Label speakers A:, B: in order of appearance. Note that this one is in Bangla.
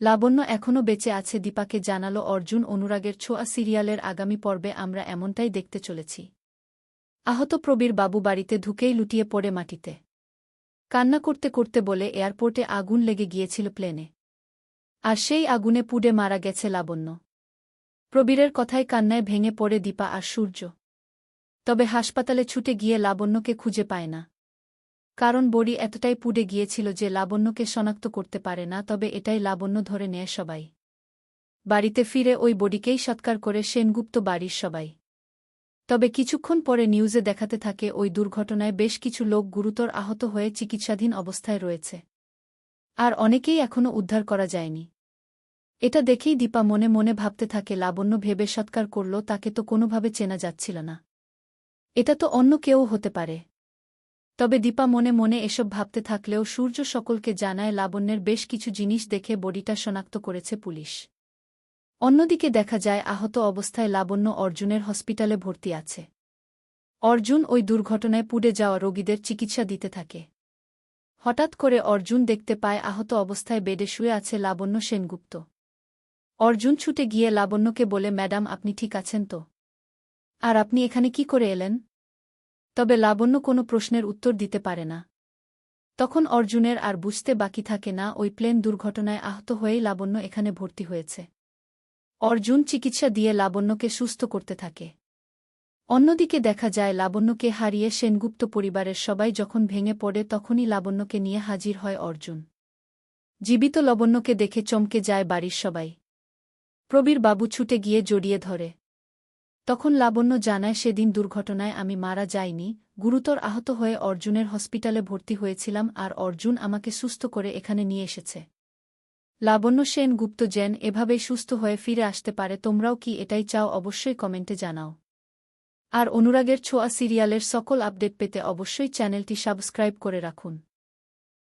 A: লাবণ্য এখনও বেঁচে আছে, দীপাকে জানালো অর্জুন অনুরাগের ছোঁয়া সিরিয়ালের আগামী পর্বে আমরা এমনটাই দেখতে চলেছি। আহত প্রবীর বাবু বাড়িতে ঢুকেই লুটিয়ে পড়ে মাটিতে। কান্না করতে করতে বলে, এয়ারপোর্টে আগুন লেগে গিয়েছিল প্লেনে। আর সেই আগুনে পুড়ে মারা গেছে লাবণ্য প্রবীরের কথায় কান্নায় ভেঙে পড়ে দীপা আর সূর্য। তবে হাসপাতালে ছুটে গিয়ে লাবণ্যকে খুঁজে পায় না। কারণ বড়ি এতটাই পুড়ে গিয়েছিল যে লাবণ্যকে শনাক্ত করতে পারে না, তবে এটাই লাবণ্য ধরে নেয় সবাই। বাড়িতে ফিরে ওই বডিকেই সৎকার করে সেনগুপ্ত বাড়ির সবাই। তবে কিছুক্ষণ পরে নিউজে দেখাতে থাকে ওই দুর্ঘটনায় বেশ কিছু লোক গুরুতর আহত হয়ে চিকিৎসাধীন অবস্থায় রয়েছে। আর অনেকেই এখনও উদ্ধার করা যায়নি। এটা দেখেই দীপা মনে মনে ভাবতে থাকে, লাবণ্য ভেবে সৎকার করল, তাকে তো কোনোভাবে চেনা যাচ্ছিল না। এটা তো অন্য কেউ হতে পারে। তবে দীপা মনে মনে এসব ভাবতে থাকলেও সূর্য সকলকে জানায় লাবণ্যের বেশ কিছু জিনিস দেখে বডিটা শনাক্ত করেছে পুলিশ। অন্যদিকে দেখা যায়, আহত অবস্থায় লাবণ্য অর্জুনের হসপিটালে ভর্তি আছে। অর্জুন ওই দুর্ঘটনায় পুড়ে যাওয়া রোগীদের চিকিৎসা দিতে থাকে। হঠাৎ করে অর্জুন দেখতে পায়, আহত অবস্থায় বেডে শুয়ে আছে লাবণ্য সেনগুপ্ত। অর্জুন ছুটে গিয়ে লাবণ্যকে বলে, ম্যাডাম, আপনি ঠিক আছেন তো? আর আপনি এখানে কি করে এলেন? তবে লাবণ্য কোনো প্রশ্নের উত্তর দিতে পারে না। তখন অর্জুনের আর বুঝতে বাকি থাকে না, ওই প্লেন দুর্ঘটনায় আহত হয়েই লাবণ্য এখানে ভর্তি হয়েছে। অর্জুন চিকিৎসা দিয়ে লাবণ্যকে সুস্থ করতে থাকে। অন্যদিকে দেখা যায়, লাবণ্যকে হারিয়ে সেনগুপ্ত পরিবারের সবাই যখন ভেঙে পড়ে, তখনই লাবণ্যকে নিয়ে হাজির হয় অর্জুন। জীবিত লবণ্যকে দেখে চমকে যায় বাড়ির সবাই। প্রবীর বাবু ছুটে গিয়ে জড়িয়ে ধরে। তখন লাবণ্য জানায়, সেদিন দুর্ঘটনায় আমি মারা যাইনি। গুরুতর আহত হয়ে অর্জুনের হসপিটালে ভর্তি হয়েছিলাম আর অর্জুন আমাকে সুস্থ করে এখানে নিয়ে এসেছে। লাবণ্য সেন গুপ্ত জেন এভাবেই সুস্থ হয়ে ফিরে আসতে পারে, তোমরাও কি এটাই চাও অবশ্যই কমেন্টে জানাও। আর অনুরাগের ছোঁয়া সিরিয়ালের সকল আপডেট পেতে অবশ্যই চ্যানেলটি সাবস্ক্রাইব করে রাখুন।